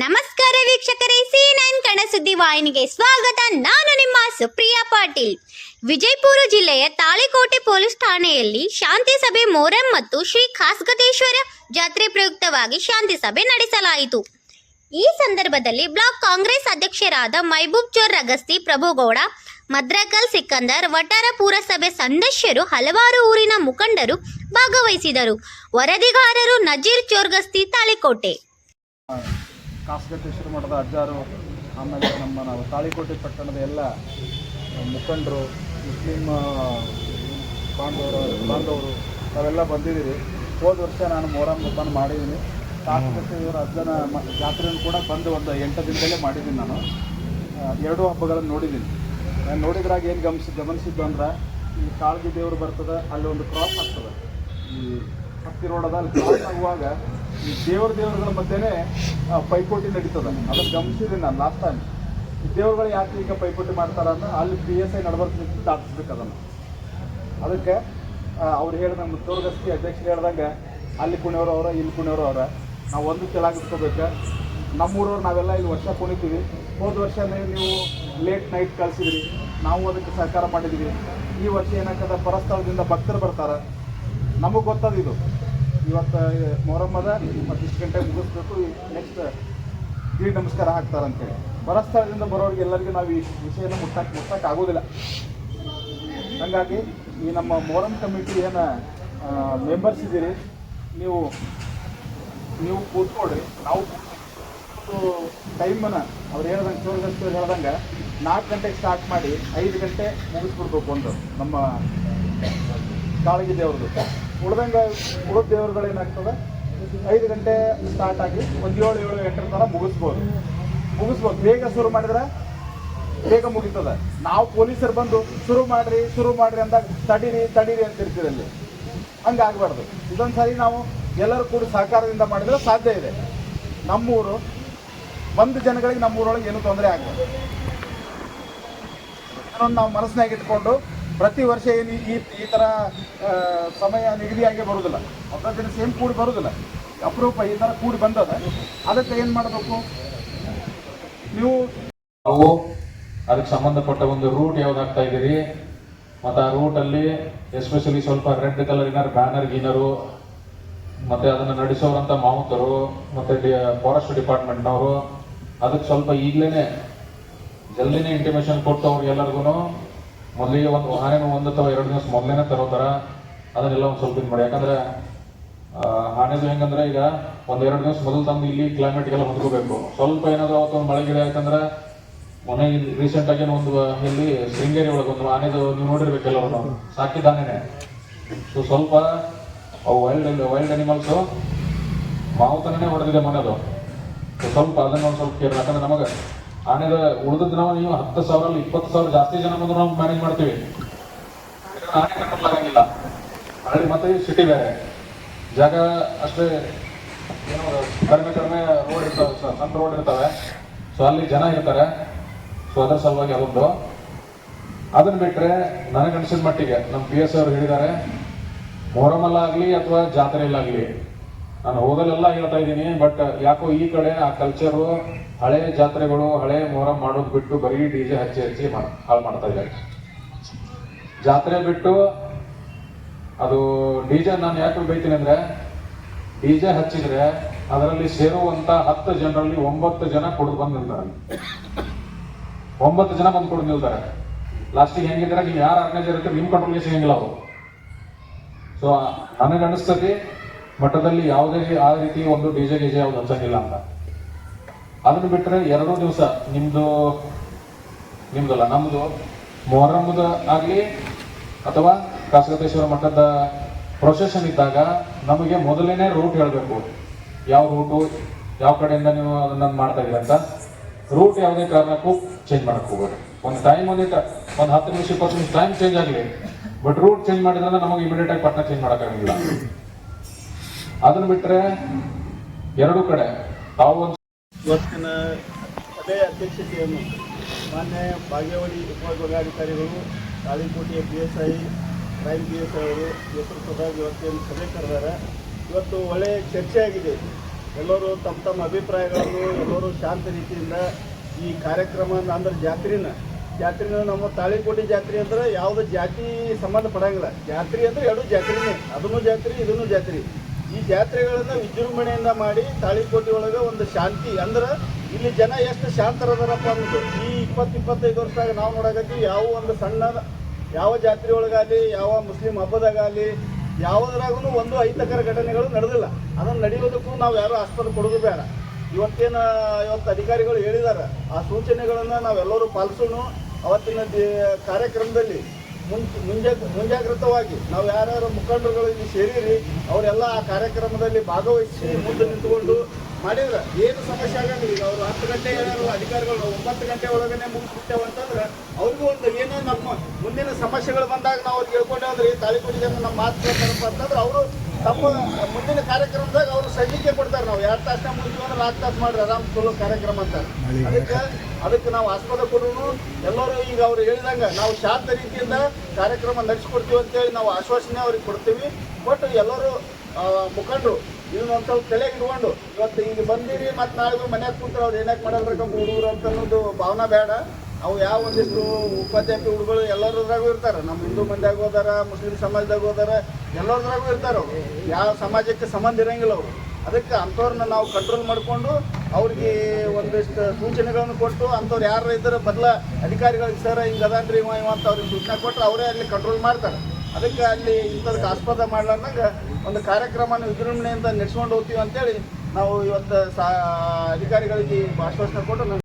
ನಮಸ್ಕಾರ ವೀಕ್ಷಕರೇ C nine Kannada ಸುದ್ದಿ ವಾಹಿನಿಗೆ ಸ್ವಾಗತ. ನಾನು ನಿಮ್ಮ ಸುಪ್ರಿಯಾ ಪಾಟೀಲ್. ವಿಜಯಪುರ ಜಿಲ್ಲೆಯ ತಾಳಿಕೋಟೆ ಪೊಲೀಸ್ ಠಾಣೆಯಲ್ಲಿ ಶಾಂತಿ ಸಭೆ ಮೋರಂ ಮತ್ತು ಶ್ರೀ ಖಾಸ್ಗತೇಶ್ವರ ಜಾತ್ರೆ ಪ್ರಯುಕ್ತವಾಗಿ ಶಾಂತಿ ಸಭೆ ನಡೆಸಲಾಯಿತು. ಈ ಸಂದರ್ಭದಲ್ಲಿ ಬ್ಲಾಕ್ ಕಾಂಗ್ರೆಸ್ ಅಧ್ಯಕ್ಷರಾದ ಮೈಬೂಬ್ ಚೋರ್ ರಗಸ್ತಿ, ಪ್ರಭುಗೌಡ, ಮದ್ರಕಲ್ ಸಿಕ್ಕಂದರ್ ವಟಾರ ಪುರಸಭೆ ಸದಸ್ಯರು, ಹಲವಾರು ಊರಿನ ಮುಖಂಡರು ಭಾಗವಹಿಸಿದರು. ವರದಿಗಾರರು ನಜೀರ್ ಚೋರ್ಗಸ್ತಿ, ತಾಳಿಕೋಟೆ. ಕಾಸಗಟ್ಟೇಶ್ವರ ಮಠದ ಅಜ್ಜಾರು, ಆಮೇಲೆ ನಮ್ಮ ನಾವು ತಾಳಿಕೋಟೆ ಪಟ್ಟಣದ ಎಲ್ಲ ಮುಖಂಡರು ಮುಸ್ಲಿಮ್ ಬಾಂಧವರು ಬಾಂಧವರು, ತಾವೆಲ್ಲ ಬಂದಿದ್ದೀರಿ. ಹೋದ ವರ್ಷ ನಾನು ಮೊಹರಂ ಹಬ್ಬನ ಮಾಡಿದ್ದೀನಿ. ಕಾಸಗಟ್ಟೇಶ್ವರ ಅಜ್ಜನ ಜಾತ್ರೆಯನ್ನು ಕೂಡ ಬಂದು ಒಂದು ಎಂಟು ದಿನದಲ್ಲೇ ಮಾಡಿದ್ದೀನಿ ನಾನು. ಎರಡೂ ಹಬ್ಬಗಳನ್ನು ನೋಡಿದ್ದೀನಿ. ನಾನು ನೋಡಿದ್ರಾಗ ಏನು ಗಮನಿಸಿ ಗಮನಿಸಿದ್ದು ಅಂದ್ರೆ, ಈ ಕಾಳಗಿ ದೇವರು ಬರ್ತದೆ, ಅಲ್ಲಿ ಒಂದು ಕ್ರಾಸ್ ಆಗ್ತದೆ. ಈ ಹತ್ತಿ ರೋಡದ ಅಲ್ಲಿ ಕ್ರಾಸ್ ಆಗುವಾಗ ಈ ದೇವ್ರ ದೇವರುಗಳ ಮಧ್ಯೆನೇ ಪೈಪೋಟಿ ನಡೀತದ. ಅದನ್ನು ಗಮನಿಸಿದೆ ನಾನು ಲಾಸ್ಟ್ ಟೈಮ್ ಈ ದೇವರುಗಳು ಯಾಕೆ ಈಗ ಪೈಪೋಟಿ ಮಾಡ್ತಾರ ಅಂದ್ರೆ ಅಲ್ಲಿ ಪಿ ಎಸ್ ಐ ನಡ್ಬರ್ಕ್ ದಾಟಿಸ್ಬೇಕು ಅದನ್ನು. ಅದಕ್ಕೆ ಅವ್ರು ನಮ್ಮ ಮುತ್ತೋರ್ಗಸ್ತಿ ಅಧ್ಯಕ್ಷರು ಹೇಳ್ದಂಗೆ, ಅಲ್ಲಿ ಕುಣಿಯೋರು ಅವರ, ಇಲ್ಲಿ ಕುಣಿಯೋರು ಅವರ. ನಾವು ಒಂದು ಕೆಳಗೆ ಇಟ್ಕೋಬೇಕು ನಮ್ಮೂರವ್ರು ನಾವೆಲ್ಲ ಇಲ್ಲಿ ವರ್ಷ ಕುಣಿತೀವಿ. ಹೋದ ವರ್ಷ ನೀವು ಲೇಟ್ ನೈಟ್ ಕಳಿಸಿದ್ರಿ. ನಾವು ಅದಕ್ಕೆ ಸಹಕಾರ ಮಾಡಿದ್ವಿ. ಈ ವರ್ಷ ಏನಾಗ್ತದೆ, ಪರಸ್ಥಳದಿಂದ ಭಕ್ತರು ಬರ್ತಾರೆ. ನಮಗೆ ಗೊತ್ತದ ಇದು. ಇವತ್ತು ಮೊಹರಮ್ಮದ ಮತ್ತು ಇಷ್ಟು ಗಂಟೆ ಮುಗಿಸ್ಬೇಕು ನೆಕ್ಸ್ಟ್ ಗಿರಿ ನಮಸ್ಕಾರ ಹಾಕ್ತಾರಂತೇಳಿ ಪರಸ್ಥಳದಿಂದ ಬರೋರಿಗೆ ಎಲ್ಲರಿಗೂ ನಾವು ಈ ವಿಷಯನ ಮುಟ್ಟಕ್ಕೆ ಮುಟ್ಟಕ್ಕೆ ಆಗೋದಿಲ್ಲ. ಹಾಗಾಗಿ ಈ ನಮ್ಮ ಮೊಹರಂ ಕಮಿಟಿ ಏನು ಮೆಂಬರ್ಸ್ ಇದ್ದೀರಿ ನೀವು ನೀವು ಕೂತ್ಕೊಡ್ರಿ ನಾವು ಟೈಮನ್ನು ಅವ್ರು ಹೇಳ್ದಂಗೆ ಚೋರ್ಗಸ್ತಿ ಅವ್ರು ಹೇಳ್ದಂಗೆ ನಾಲ್ಕು ಗಂಟೆಗೆ ಸ್ಟಾರ್ಟ್ ಮಾಡಿ ಐದು ಗಂಟೆ ಮುಗಿಸ್ಬಿಡ್ಬೇಕು ಒಂದು ನಮ್ಮ ಕಾಳಗಿ ದೇವ್ರದ್ದು ಉಳ್ದಂಗೆ, ಉಳಿದ ದೇವ್ರುಗಳು ಏನಾಗ್ತದೆ? ಐದು ಗಂಟೆ ಸ್ಟಾರ್ಟ್ ಆಗಿ ಒಂದು ಏಳು ಏಳು ಗಂಟೆ ತನಕ ಮುಗಿಸ್ಬೋದು. ಮುಗಿಸ್ಬೋದು. ಬೇಗ ಶುರು ಮಾಡಿದ್ರೆ ಬೇಗ ಮುಗೀತದೆ. ನಾವು ಪೊಲೀಸರು ಬಂದು, ಶುರು ಮಾಡ್ರಿ ಶುರು ಮಾಡ್ರಿ ಅಂದಾಗ, ತಡೀರಿ ತಡೀರಿ ಅಂತ ಇರ್ತೀವಿ ಅಲ್ಲಿ. ಹಂಗೆ ಆಗಬಾರ್ದು ಇದೊಂದು ಸಾರಿ ನಾವು ಎಲ್ಲರೂ ಕೂಡ ಸಹಕಾರದಿಂದ ಮಾಡಿದ್ರೆ ಸಾಧ್ಯ ಇದೆ. ನಮ್ಮೂರು ಒಂದು ಜನಗಳಿಗೆ ನಮ್ಮೂರೊಳಗೆ ಏನೂ ತೊಂದರೆ ಆಗ್ಬೋದು ನಾವು ಮನಸ್ಸಿನಾಗ ಇಟ್ಕೊಂಡು ಪ್ರತಿ ವರ್ಷ ಏನು ಈ- ಈ ಥರ ಸಮಯ ನಿಗದಿಯಾಗಿ ಬರುವುದಿಲ್ಲ. ಹೊಸ ದಿನ ಸೇಮ್ ಕೂಡಿ ಬರುವುದಿಲ್ಲ. ಅಪರೂಪ ಈ ಥರ ಕೂಡಿ ಬಂದದ. ಅದಕ್ಕೆ ಏನು ಮಾಡಬೇಕು? ನೀವು ನಾವು ಅದಕ್ಕೆ ಸಂಬಂಧಪಟ್ಟ ಒಂದು ರೂಟ್ ಯಾವ್ದಾಗ್ತಾ ಇದ್ದೀರಿ? ಮತ್ತು ಆ ರೂಟಲ್ಲಿ ಎಸ್ಪೆಷಲಿ ಸ್ವಲ್ಪ ರೆಡ್ ಕಲರ್ ಏನಾರು ಬ್ಯಾನರ್ ಗೀನರು ಮತ್ತು ಅದನ್ನು ನಡೆಸೋರಂಥ ಮಾವುತರು ಡಿ ಫಾರೆಸ್ಟ್ ಡಿಪಾರ್ಟ್ಮೆಂಟ್ನವರು ಅದಕ್ಕೆ ಸ್ವಲ್ಪ ಈಗಲೇ ಜಲ್ದಿನೇ ಇಂಟಿಮೇಷನ್ ಕೊಟ್ಟು ಅವ್ರು ಎಲ್ಲರಿಗೂ ಮೊದಲಿಗೆ ಒಂದು ಆನೆನೂ ಒಂದು ಅಥವಾ ಎರಡು ದಿವಸ ಮೊದಲೇನೆ ತರೋತಾರ ಅದನ್ನೆಲ್ಲ ಒಂದು ಸ್ವಲ್ಪ ಇದು ಮಾಡಿ. ಯಾಕಂದ್ರೆ ಆ, ಆನೆದು ಹೆಂಗಂದ್ರೆ ಈಗ ಒಂದು ಎರಡು ದಿವಸ ಮೊದಲು ತಂದು ಇಲ್ಲಿ ಕ್ಲೈಮೇಟ್ಗೆಲ್ಲ ಹೊಂದ್ಕೋಬೇಕು. ಸ್ವಲ್ಪ ಏನಾದ್ರು ಅವತ್ತು ಒಂದು ಮಳೆ ಗಿಡ ಆಯ್ತಂದ್ರೆ ಮೊನ್ನೆ ರೀಸೆಂಟ್ ಆಗಿ ಒಂದು ಇಲ್ಲಿ ಶೃಂಗೇರಿ ಒಳಗೆ ಒಂದು ಆನೆದು ನೀವು ನೋಡಿರ್ಬೇಕೆಲ್ಲ ಎಲ್ಲವನ್ನು ಸಾಕಿದ ಸೊ ಸ್ವಲ್ಪ ಅವು ವೈಲ್ಡ್ ವೈಲ್ಡ್ ಅನಿಮಲ್ಸು ಮಾವುತನೇ ಹೊಡೆದಿದೆ ಮನೆದು. ಸ್ವಲ್ಪ ಅದನ್ನ ಒಂದು ಸ್ವಲ್ಪ ಕೇರ್ ಯಾಕಂದ್ರೆ ನಮಗೆ ಆನೆದ ಉಳಿದ ನಾವು ನೀವು ಹತ್ತು ಸಾವಿರ ಇಪ್ಪತ್ತು ಸಾವಿರ ಜಾಸ್ತಿ ಜನ ಬಂದ್ರೆ ನಾವು ಮ್ಯಾನೇಜ್ ಮಾಡ್ತೀವಿ. ನಾನೇ ಕಂಟ್ರೋಲ್ ಮತ್ತೆ ಸಿಟಿ ಬೇರೆ. ಜಾಗ ಅಷ್ಟೇ ಏನೋ ಕಡಿಮೆ ಕಡಿಮೆ ರೋಡ್ ಇರ್ತವೆ ಸಣ್ಣ ರೋಡ್ ಇರ್ತವೆ. ಸೊ ಅಲ್ಲಿ ಜನ ಇರ್ತಾರೆ. ಸೊ ಅದರ ಸಲುವಾಗಿ ಅದೊಂದು ಅದನ್ನ ಬಿಟ್ರೆ ನನಗನ್ಸಿದ ಮಟ್ಟಿಗೆ ನಮ್ಮ ಪಿ ಎಸ್ ಅವರು ಹೇಳಿದ್ದಾರೆ ಮೊಹರಮಲ್ಲಾಗಲಿ ಅಥವಾ ಜಾತ್ರೆಯಲ್ಲಾಗ್ಲಿ ನಾನು ಹೋಗಲೆಲ್ಲ ಹೇಳ್ತಾ ಇದ್ದೀನಿ ಬಟ್ ಯಾಕೋ ಈ ಕಡೆ ಆ ಕಲ್ಚರು ಹಳೆ ಜಾತ್ರೆಗಳು, ಹಳೆ ಮೊಹರಂ ಮಾಡೋದು ಬಿಟ್ಟು ಬರೀ ಡಿ ಜೆ ಹಚ್ಚಿ ಹಚ್ಚಿ ಹಾಳು ಮಾಡ್ತಾ ಇದ್ದಾರೆ. ಜಾತ್ರೆ ಬಿಟ್ಟು ಅದು ಡಿ ಜೆ ನಾನು ಯಾಕೆ ಬೈತೀನಿ ಅಂದ್ರೆ ಡಿಜೆ ಹಚ್ಚಿದ್ರೆ ಅದರಲ್ಲಿ ಸೇರುವಂತ ಹತ್ತು ಜನರಲ್ಲಿ ಒಂಬತ್ತು ಜನ ಕುಡಿದು ಬಂದು ನಿಲ್ತಾರೆ. ಒಂಬತ್ತು ಜನ ಬಂದು ಕುಡಿದು ನಿಲ್ತಾರೆ. ಲಾಸ್ಟಿಗೆ ಹೆಂಗಿದ್ರೆ ನೀವು ಯಾರು ಆರ್ಗನೈಸರ್ ಇರ್ತೀರಿ? ನಿಮ್ಮ ಕಂಟ್ರೋಲ್ಗೆ ಸಿಗಂಗಿಲ್ಲ ಅವರು. ಸೊ ನನಗೆ ಅನಿಸ್ತದೆ ಮಠದಲ್ಲಿ ಯಾವುದೇ ಆ ರೀತಿ ಒಂದು ಡಿಜೆ ಗಿಜೆ ಯಾವ್ದು ಹಚ್ಚಂಗಿಲ್ಲ ಅಂತ. ಅದನ್ನು ಬಿಟ್ಟರೆ ಎರಡು ದಿವಸ ನಿಮ್ದು, ನಿಮ್ದಲ್ಲ, ನಮ್ದು ಮೊಹರಮ್ಮದ ಆಗ್ಲಿ ಅಥವಾ ಕಾಸಗತೇಶ್ವರ ಮಠದ ಪ್ರೊಸೆಷನ್ ಇದ್ದಾಗ ನಮಗೆ ಮೊದಲೇನೆ ರೂಟ್ ಹೇಳಬೇಕು. ಯಾವ ರೂಟು ಯಾವ ಕಡೆಯಿಂದ ನೀವು ಅದನ್ನ ಮಾಡ್ತಾ ಇದ್ದೀರ ಅಂತ. ರೂಟ್ ಯಾವುದೇ ಕಾರಣಕ್ಕೂ ಚೇಂಜ್ ಮಾಡಕ್ ಹೋಗ್ಬೋದು ಒಂದು ಟೈಮ್ ಒಂದಿಟ್ಟು ಒಂದು ಹತ್ತು ನಿಮಿಷ, ಇಪ್ಪತ್ತು ನಿಮಿಷ ಟೈಮ್ ಚೇಂಜ್ ಆಗಲಿ. ಬಟ್ ರೂಟ್ ಚೇಂಜ್ ಮಾಡಿದ್ರೆ ನಮಗೆ ಇಮಿಡಿಯೇಟ್ ಆಗಿ ಪಟ್ನ ಚೇಂಜ್ ಮಾಡೋಕ್ಕಾಗಂಗಿಲ್ಲ ಅದನ್ನ ಬಿಟ್ರೆ ಎರಡು ಕಡೆ ತಾವು ಒಂದು ಇವತ್ತಿನ ಅದೇ ಅಧ್ಯಕ್ಷತೆಯನ್ನು ಮಾನ್ಯ ಬಾಗೇವಾಡಿ ಉಪವಿಭಾಗಾಧಿಕಾರಿಗಳು, ತಾಳಿಕೋಟೆಯ P S I crime P S I ಅವರು ಸಭೆ ಕರೆದಾರೆ. ಇವತ್ತು ಒಳ್ಳೆಯ ಚರ್ಚೆ ಆಗಿದೆ. ಎಲ್ಲರೂ ತಮ್ಮ ತಮ್ಮ ಅಭಿಪ್ರಾಯಗಳನ್ನು, ಎಲ್ಲರೂ ಶಾಂತ ರೀತಿಯಿಂದ ಈ ಕಾರ್ಯಕ್ರಮ ಅಂದ್ರೆ ಜಾತ್ರೆನ ಜಾತ್ರೆನ ನಮ್ಮ ತಾಳಿಕೋಟೆ ಜಾತ್ರೆ ಅಂದ್ರೆ ಯಾವುದೇ ಜಾತಿ ಸಂಬಂಧ ಪಡಂಗಿಲ್ಲ ಜಾತ್ರೆ ಅಂದ್ರೆ ಎರಡು ಜಾತ್ರೆನೇ. ಅದನ್ನು ಜಾತ್ರೆ, ಇದನ್ನು ಜಾತ್ರೆ. ಈ ಜಾತ್ರೆಗಳನ್ನ ವಿಜೃಂಭಣೆಯಿಂದ ಮಾಡಿ ತಾಳಿಕೋಟಿ ಒಳಗೆ ಒಂದು ಶಾಂತಿ. ಅಂದ್ರೆ ಇಲ್ಲಿ ಜನ ಎಷ್ಟು ಶಾಂತರದಾರಪ್ಪ ಅನ್ನೋದು ಈ ಇಪ್ಪತ್ತು ಇಪ್ಪತ್ತೈದು ವರ್ಷದಾಗ ನಾವು ನೋಡಕತ್ತಿ ಯಾವ ಒಂದು ಸಣ್ಣ ಯಾವ ಜಾತ್ರೆ ಒಳಗಾಗಲಿ, ಯಾವ ಮುಸ್ಲಿಂ ಹಬ್ಬದಾಗಲಿ ಯಾವುದ್ರಾಗೂ ಒಂದು ಅಹಿತಕರ ಘಟನೆಗಳು ನಡೆದಿಲ್ಲ. ಅದನ್ನು ನಡೆಯೋದಕ್ಕೂ ನಾವು ಯಾರು ಆಸ್ಪದ ಕೊಡೋದು ಬೇಡ. ಇವತ್ತೇನು, ಇವತ್ತು ಅಧಿಕಾರಿಗಳು ಹೇಳಿದ್ದಾರೆ ಆ ಸೂಚನೆಗಳನ್ನು ನಾವೆಲ್ಲರೂ ಪಾಲಿಸೋಣ. ಅವತ್ತಿನ ಕಾರ್ಯಕ್ರಮದಲ್ಲಿ ಮುಂಜಾಗ್ರತವಾಗಿ ನಾವು ಯಾರ್ಯಾರು ಮುಖಂಡರುಗಳು ಇಲ್ಲಿ ಸೇರಿರಿ, ಅವರೆಲ್ಲ ಆ ಕಾರ್ಯಕ್ರಮದಲ್ಲಿ ಭಾಗವಹಿಸಿ ಮುಂದೆ ನಿಂತುಕೊಂಡು ಮಾಡಿದ್ರೆ ಏನು ಸಮಸ್ಯೆ ಆಗಂಗಿಲ್ಲ. ಈಗ ಅವರು ಹತ್ತು ಗಂಟೆ ಏನಾದ್ರು ಅಧಿಕಾರಿಗಳು ಒಂಬತ್ತು ಗಂಟೆ ಒಳಗನೆ ಮುಗಿಸ್ಬಿಟ್ಟೇವೆ ಅಂತಂದ್ರೆ ಅವ್ರಿಗೂ ಒಂದು ಏನೋ ನಮ್ಮ ಮುಂದಿನ ಸಮಸ್ಯೆಗಳು ಬಂದಾಗ ನಾವು ಅವ್ರಿಗೆ ಹೇಳ್ಕೊಂಡೆ ಅಂದ್ರೆ ಈ ತಾಳಿಕೋಟಿ ಜನ ನಮ್ಮ ಮಾತು ಕೇಳ್ತಾರಪ್ಪ ಅಂತಂದ್ರೆ ಅವರು ತಮ್ಮ ಮುಂದಿನ ಕಾರ್ಯಕ್ರಮದಾಗ ಅವರು ಸಜ್ಜಿಕೆ ಕೊಡ್ತಾರೆ. ನಾವು ಎರಡು ತಾಸನ್ನ ಮುಗಿಸ್ಕೊಂಡ್ರೆ ನಾಲ್ಕು ತಾಸು ಮಾಡ್ರಿ, ಆರಾಮ್ ಚಲೋ ಕಾರ್ಯಕ್ರಮ ಅಂತ. ಅದಕ್ಕೆ ಅದಕ್ಕೆ ನಾವು ಆಸ್ಪದ ಕೊಡೋನು. ಎಲ್ಲರೂ ಈಗ ಅವ್ರು ಹೇಳಿದಂಗೆ ನಾವು ಶಾಂತ ರೀತಿಯಿಂದ ಕಾರ್ಯಕ್ರಮ ನಡೆಸ್ಕೊಡ್ತೀವಿ ಅಂತೇಳಿ ನಾವು ಆಶ್ವಾಸನೆ ಅವ್ರಿಗೆ ಕೊಡ್ತೀವಿ. ಬಟ್ ಎಲ್ಲರೂ ಮುಖಂಡರು ಇನ್ನು ಒಂದು ಸ್ವಲ್ಪ ತಲೆಗೆ ಇಟ್ಕೊಂಡು, ಇವತ್ತು ಈಗ ಬಂದಿರಿ, ಮತ್ತು ನಾಳೆ ಮನೆಯಾಗ ಕೂತ್ರೆ ಅವ್ರು ಏನಕ್ಕೆ ಮಾಡಲ್ರಕ್ಕ ಹುಡುಗರು ಅಂತ ಅನ್ನೋದು ಭಾವನೆ ಬೇಡ. ಅವು ಯಾವ ಒಂದಿಷ್ಟು ಉಪಾಧ್ಯಾಯ ಹುಡುಗರು ಎಲ್ಲರದ್ರಾಗೂ ಇರ್ತಾರೆ. ನಮ್ಮ ಹಿಂದೂ ಮಂದಿಯಾಗ ಹೋದಾರ, ಮುಸ್ಲಿಂ ಸಮಾಜದಾಗ ಹೋದಾರ, ಎಲ್ಲರದ್ರಾಗೂ ಇರ್ತಾರೆ ಅವರು. ಯಾವ ಸಮಾಜಕ್ಕೆ ಸಂಬಂಧ ಇರಂಗಿಲ್ಲ ಅವರು. ಅದಕ್ಕೆ ಅಂಥವ್ರನ್ನ ನಾವು ಕಂಟ್ರೋಲ್ ಮಾಡಿಕೊಂಡು ಅವ್ರಿಗೆ ಒಂದಿಷ್ಟು ಸೂಚನೆಗಳನ್ನು ಕೊಟ್ಟು ಅಂಥವ್ರು ಯಾರು ಇದ್ರೆ ಬದಲ ಅಧಿಕಾರಿಗಳಿಗೆ, ಸರ್, ಹಿಂಗೆ ಅದಾನ್ರಿ ಇವ ಅಂತ ಅವ್ರಿಗೆ ಸೂಚನೆ ಕೊಟ್ಟರೆ ಅವರೇ ಅಲ್ಲಿ ಕಂಟ್ರೋಲ್ ಮಾಡ್ತಾರೆ. ಅದಕ್ಕೆ ಅಲ್ಲಿ ಇಂಥದಕ್ಕೆ ಆಸ್ಪದ ಮಾಡ್ಲಾರ್ದಂಗೆ ಒಂದು ಕಾರ್ಯಕ್ರಮನ ವಿಜೃಂಭಣೆಯಿಂದ ನಡೆಸ್ಕೊಂಡು ಹೋಗ್ತೀವಿ ಅಂತೇಳಿ ನಾವು ಇವತ್ತು ಸಾ ಅಧಿಕಾರಿಗಳಿಗೆ ಆಶ್ವಾಸನೆ ಕೊಟ್ಟು